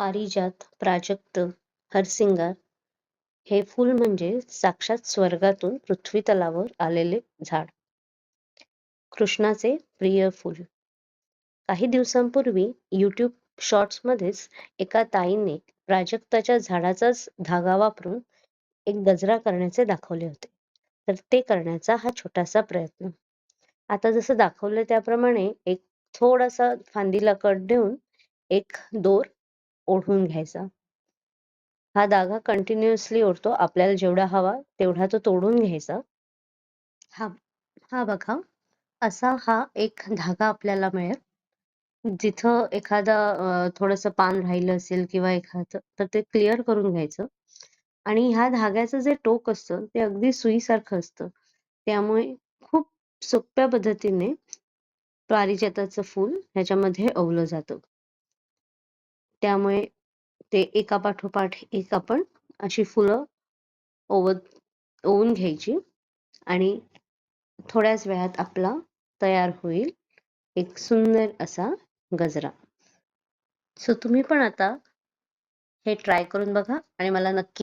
पारिजात, प्राजक्त, हरसिंगार हे फूल म्हणजे साक्षात स्वर्गातून पृथ्वीतलावर आलेले झाड. कृष्णाचे प्रिय फूल. काही दिवसांपूर्वी युट्यूब शॉर्ट्समध्येच एका ताईने प्राजक्ताच्या झाडाचाच धागा वापरून एक गजरा करण्याचे दाखवले होते. तर ते करण्याचा हा छोटासा प्रयत्न. आता जसं दाखवलं त्याप्रमाणे एक थोडासा फांदीला कट देऊन एक दोर ओढून घ्यायचा. हा धागा कंटिन्युअसली ओढतो. आपल्याला जेवढा हवा तेवढा तो तोडून घ्यायचा. हा हा बघा असा हा एक धागा आपल्याला मिळेल. जिथं एखादा थोडस पान राहिलं असेल किंवा एखादं तर ते क्लिअर करून घ्यायचं. आणि ह्या धाग्याचं जे टोक असतं ते अगदी सुईसारखं असतं. त्यामुळे खूप सोप्या पद्धतीने पारिजाताचं फूल ह्याच्यामध्ये ओवलं जातं. त्यामुळे ते एकापाठोपाठ एक आपण अशी फुलं ओवत ओवून घ्यायची आणि थोड्याच वेळात आपला तयार होईल एक सुंदर असा गजरा. सो तुम्ही पण आता हे ट्राय करून बघा आणि मला नक्की